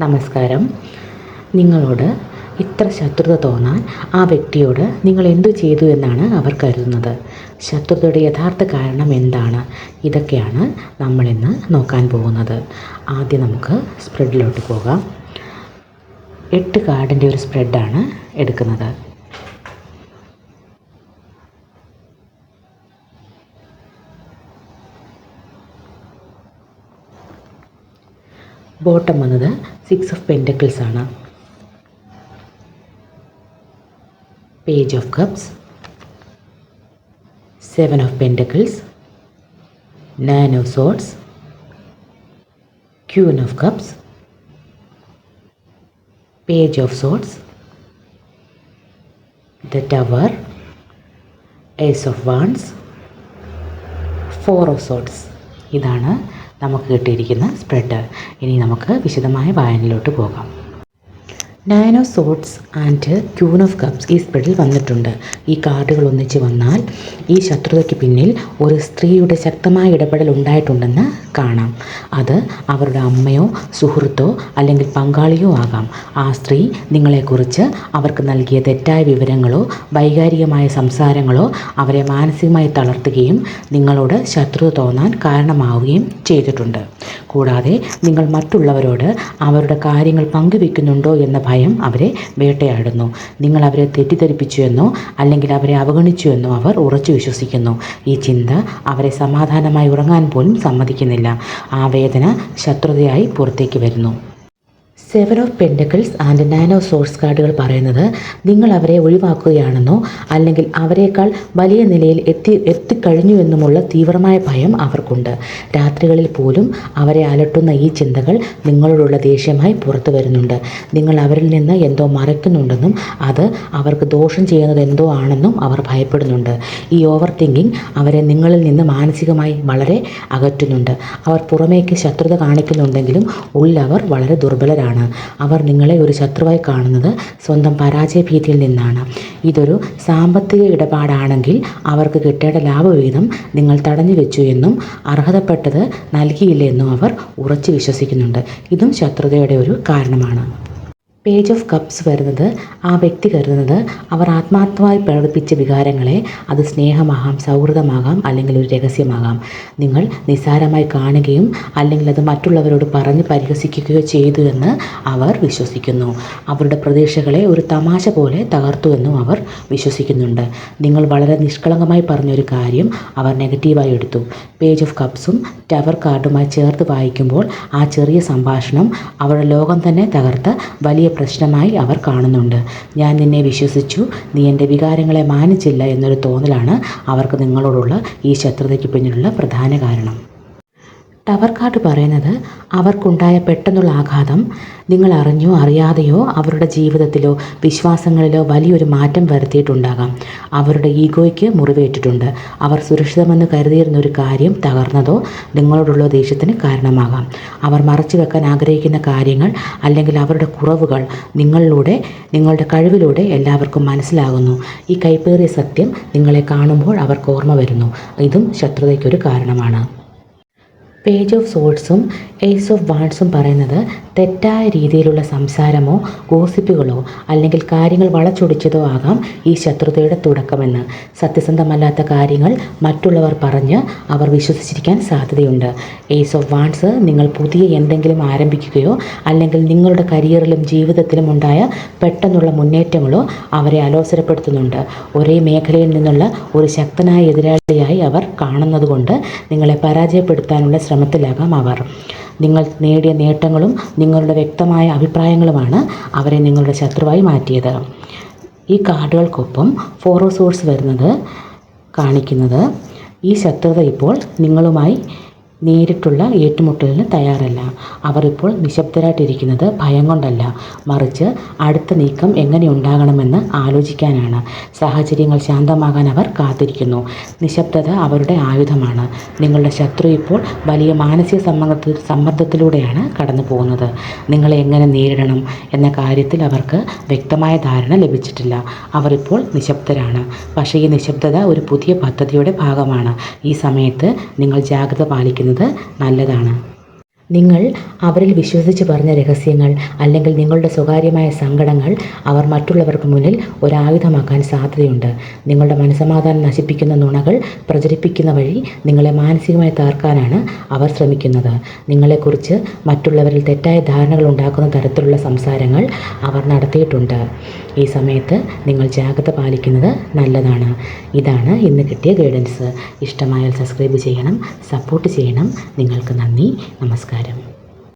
നമസ്കാരം. നിങ്ങളോട് ഇത്ര ശത്രുത തോന്നാൻ ആ വ്യക്തിയോട് നിങ്ങൾ എന്തു ചെയ്തു എന്നാണ് അവർ കരുതുന്നത്. ശത്രുതയുടെ യഥാർത്ഥ കാരണം എന്താണ്? ഇതൊക്കെയാണ് നമ്മളിന്ന് നോക്കാൻ പോകുന്നത്. ആദ്യം നമുക്ക് സ്പ്രെഡിലോട്ട് പോകാം. എട്ട് കാർഡിന്റെ ഒരു സ്പ്രെഡാണ് എടുക്കുന്നത്. ബോട്ടം വന്നത് സിക്സ് ഓഫ് പെന്റക്കിൾസ് ആണ്. Page of cups seven of pentacles nine of swords queen of cups page of swords the tower ace of wands four of swords ഇതാണ് നമുക്ക് കിട്ടിയിരിക്കുന്ന സ്പ്രെഡ് ഇനി നമുക്ക് വിശദമായ വായനയിലോട്ട് പോകാം. Nine swords and queen of cups ഈ സ്പ്രെഡിൽ വന്നിട്ടുണ്ട്. ഈ കാർഡുകൾ ഒന്നിച്ച് വന്നാൽ ഈ ശത്രുതയ്ക്ക് പിന്നിൽ ഒരു സ്ത്രീയുടെ ശക്തമായ ഇടപെടൽ ഉണ്ടായിട്ടുണ്ടെന്ന് കാണാം. അത് അവരുടെ അമ്മയോ സുഹൃത്തോ അല്ലെങ്കിൽ പങ്കാളിയോ ആകാം. ആ സ്ത്രീ നിങ്ങളെക്കുറിച്ച് അവർക്ക് നൽകിയ തെറ്റായ വിവരങ്ങളോ വൈകാരികമായ സംസാരങ്ങളോ അവരെ മാനസികമായി തളർത്തുകയും നിങ്ങളോട് ശത്രുത തോന്നാൻ കാരണമാവുകയും ചെയ്തിട്ടുണ്ട്. കൂടാതെ നിങ്ങൾ മറ്റുള്ളവരോട് അവരുടെ കാര്യങ്ങൾ പങ്കുവെക്കുന്നുണ്ടോ എന്ന ഭയം അവരെ വേട്ടയാടുന്നു. നിങ്ങൾ അവരെ തെറ്റിദ്ധരിപ്പിച്ചു എന്നോ അല്ലെങ്കിൽ അവരെ അവഗണിച്ചു എന്നോ അവർ ഉറച്ചു വിശ്വസിക്കുന്നു. ഈ ചിന്ത അവരെ സമാധാനമായി ഉറങ്ങാൻ പോലും സമ്മതിക്കുന്നില്ല. ആ വേദന ശത്രുതയായി പുറത്തേക്ക് വരുന്നു. Seven of pentacles and of swords കാർഡുകൾ പറയുന്നത് നിങ്ങൾ അവരെ ഒഴിവാക്കുകയാണെന്നോ അല്ലെങ്കിൽ അവരെക്കാൾ വലിയ നിലയിൽ എത്തി എത്തിക്കഴിഞ്ഞു എന്നുമുള്ള തീവ്രമായ ഭയം അവർക്കുണ്ട്. രാത്രികളിൽ പോലും അവരെ അലട്ടുന്ന ഈ ചിന്തകൾ നിങ്ങളോടുള്ള ദേഷ്യമായി പുറത്തു വരുന്നുണ്ട്. നിങ്ങൾ അവരിൽ നിന്ന് എന്തോ മറയ്ക്കുന്നുണ്ടെന്നും അത് അവർക്ക് ദോഷം ചെയ്യുന്നത് എന്തോ ആണെന്നും അവർ ഭയപ്പെടുന്നുണ്ട്. ഈ ഓവർ തിങ്കിങ് അവരെ നിങ്ങളിൽ നിന്ന് മാനസികമായി വളരെ അകറ്റുന്നുണ്ട്. അവർ പുറമേക്ക് ശത്രുത കാണിക്കുന്നുണ്ടെങ്കിലും ഉള്ളവർ വളരെ ദുർബലരാണ്. അവർ നിങ്ങളെ ഒരു ശത്രുവായി കാണുന്നത് സ്വന്തം പരാജയ ഭീതിയിൽ നിന്നാണ്. ഇതൊരു സാമ്പത്തിക ഇടപാടാണെങ്കിൽ അവർക്ക് കിട്ടേണ്ട ലാഭവിഹിതം നിങ്ങൾ തടഞ്ഞു വെച്ചു എന്നും അർഹതപ്പെട്ടത് നൽകിയില്ല എന്നും അവർ ഉറച്ചു വിശ്വസിക്കുന്നുണ്ട്. ഇതും ശത്രുതയുടെ ഒരു കാരണമാണ്. പേജ് ഓഫ് കപ്സ് വരുന്നത് ആ വ്യക്തി കരുതുന്നത് അവർ ആത്മാർത്ഥമായി പ്രകടിപ്പിച്ച വികാരങ്ങളെ അത് സ്നേഹമാകാം സൗഹൃദമാകാം അല്ലെങ്കിൽ ഒരു രഹസ്യമാകാം. നിങ്ങൾ നിസ്സാരമായി കാണുകയും അല്ലെങ്കിൽ അത് മറ്റുള്ളവരോട് പറഞ്ഞ് പരിഹസിക്കുകയോ ചെയ്തു എന്ന് അവർ വിശ്വസിക്കുന്നു. അവരുടെ പ്രതീക്ഷകളെ ഒരു തമാശ പോലെ തകർത്തു എന്നും അവർ വിശ്വസിക്കുന്നുണ്ട്. നിങ്ങൾ വളരെ നിഷ്കളങ്കമായി പറഞ്ഞൊരു കാര്യം അവർ നെഗറ്റീവായി എടുത്തു. പേജ് ഓഫ് കപ്സും ടവർ കാർഡുമായി ചേർത്ത് വായിക്കുമ്പോൾ ആ ചെറിയ സംഭാഷണം അവരുടെ ലോകം തന്നെ തകർത്ത് വലിയ പ്രശ്നമായി അവർ കാണുന്നുണ്ട്. ഞാൻ നിന്നെ വിശ്വസിച്ചു. നീ എന്റെ വികാരങ്ങളെ മാനിച്ചില്ല എന്നൊരു തോന്നലാണ് അവർക്ക് നിങ്ങളോടുള്ള ഈ ശത്രുതയ്ക്ക് പിന്നിലുള്ള പ്രധാന കാരണം. ടവർ കാർഡ് പറയുന്നത് അവർക്കുണ്ടായ പെട്ടെന്നുള്ള ആഘാതം നിങ്ങൾ അറിഞ്ഞോ അറിയാതെയോ അവരുടെ ജീവിതത്തിലോ വിശ്വാസങ്ങളിലോ വലിയൊരു മാറ്റം വരുത്തിയിട്ടുണ്ടാകാം. അവരുടെ ഈഗോയ്ക്ക് മുറിവേറ്റിട്ടുണ്ട്. അവർ സുരക്ഷിതമെന്ന് കരുതിയിരുന്ന ഒരു കാര്യം തകർന്നതോ നിങ്ങളോടുള്ള ദേഷ്യത്തിന് കാരണമാകാം. അവർ മറച്ചു വെക്കാൻ ആഗ്രഹിക്കുന്ന കാര്യങ്ങൾ അല്ലെങ്കിൽ അവരുടെ കുറവുകൾ നിങ്ങളിലൂടെ നിങ്ങളുടെ കഴിവിലൂടെ എല്ലാവർക്കും മനസ്സിലാകുന്നു. ഈ കൈപ്പേറിയ സത്യം നിങ്ങളെ കാണുമ്പോൾ അവർക്ക് ഓർമ്മ വരുന്നു. ഇതും ശത്രുതയ്ക്കൊരു കാരണമാണ്. പേജ് ഓഫ് സോൾസും ഏസ് ഓഫ് വാൺസും പറയുന്നത് തെറ്റായ രീതിയിലുള്ള സംസാരമോ ഗോസിപ്പുകളോ അല്ലെങ്കിൽ കാര്യങ്ങൾ വളച്ചൊടിച്ചതോ ആകാം ഈ ശത്രുതയുടെ തുടക്കമെന്ന്. സത്യസന്ധമല്ലാത്ത കാര്യങ്ങൾ മറ്റുള്ളവർ പറഞ്ഞ് അവർ വിശ്വസിച്ചിരിക്കാൻ സാധ്യതയുണ്ട്. ഏസ് ഓഫ് വാൺസ് നിങ്ങൾ പുതിയ എന്തെങ്കിലും ആരംഭിക്കുകയോ അല്ലെങ്കിൽ നിങ്ങളുടെ കരിയറിലും ജീവിതത്തിലും ഉണ്ടായ പെട്ടെന്നുള്ള മുന്നേറ്റങ്ങളോ അവരെ അലോസരപ്പെടുത്തുന്നുണ്ട്. ഒരേ മേഖലയിൽ നിന്നുള്ള ഒരു ശക്തനായ എതിരാളിയായി അവർ കാണുന്നതുകൊണ്ട് നിങ്ങളെ പരാജയപ്പെടുത്താനുള്ള ശ്രമത്തിലാകാം അവർ. നിങ്ങൾ നേടിയ നേട്ടങ്ങളും നിങ്ങളുടെ വ്യക്തമായ അഭിപ്രായങ്ങളുമാണ് അവരെ നിങ്ങളുടെ ശത്രുവായി മാറ്റിയത്. ഈ കാർഡുകൾക്കൊപ്പം ഫോറോ സോഴ്സ് വരുന്നത് കാണിക്കുന്നത് ഈ ശത്രുത ഇപ്പോൾ നിങ്ങളുമായി നേരിട്ടുള്ള ഏറ്റുമുട്ടലിന് തയ്യാറല്ല. അവർ ഇപ്പോൾ നിശബ്ദരായിട്ടിരിക്കുന്നത് ഭയം കൊണ്ടല്ല മറിച്ച് അടുത്ത നീക്കം എങ്ങനെ ഉണ്ടാകണമെന്ന് ആലോചിക്കാനാണ്. സാഹചര്യങ്ങൾ ശാന്തമാകാൻ അവർ കാത്തിരിക്കുന്നു. നിശബ്ദത അവരുടെ ആയുധമാണ്. നിങ്ങളുടെ ശത്രു ഇപ്പോൾ വലിയ മാനസിക സമ്മർദ്ദ സമ്മർദ്ദത്തിലൂടെയാണ് കടന്നു പോകുന്നത് നിങ്ങളെ എങ്ങനെ നേരിടണം എന്ന കാര്യത്തിൽ അവർക്ക് വ്യക്തമായ ധാരണ ലഭിച്ചിട്ടില്ല. അവരിപ്പോൾ നിശബ്ദരാണ്. പക്ഷേ ഈ നിശബ്ദത ഒരു പുതിയ പദ്ധതിയുടെ ഭാഗമാണ്. ഈ സമയത്ത് നിങ്ങൾ ജാഗ്രത പാലിക്കുന്നത് നല്ലതാണ്. നിങ്ങൾ അവരിൽ വിശ്വസിച്ച് പറഞ്ഞ രഹസ്യങ്ങൾ അല്ലെങ്കിൽ നിങ്ങളുടെ സ്വകാര്യമായ സങ്കടങ്ങൾ അവർ മറ്റുള്ളവർക്ക് മുന്നിൽ ഒരായുധമാക്കാൻ സാധ്യതയുണ്ട്. നിങ്ങളുടെ മനസമാധാനം നശിപ്പിക്കുന്ന നുണകൾ പ്രചരിപ്പിക്കുന്ന വഴി നിങ്ങളെ മാനസികമായി തകർക്കാനാണ് അവർ ശ്രമിക്കുന്നത്. നിങ്ങളെക്കുറിച്ച് മറ്റുള്ളവരിൽ തെറ്റായ ധാരണകൾ ഉണ്ടാക്കുന്ന തരത്തിലുള്ള സംസാരങ്ങൾ അവർ നടത്തിയിട്ടുണ്ട്. ഈ സമയത്ത് നിങ്ങൾ ജാഗ്രത പാലിക്കുന്നത് നല്ലതാണ്. ഇതാണ് ഇന്ന് കിട്ടിയ ഗൈഡൻസ് ഇഷ്ടമായാൽ സബ്സ്ക്രൈബ് ചെയ്യണം സപ്പോർട്ട് ചെയ്യണം. നിങ്ങൾക്ക് നന്ദി നമസ്കാരം.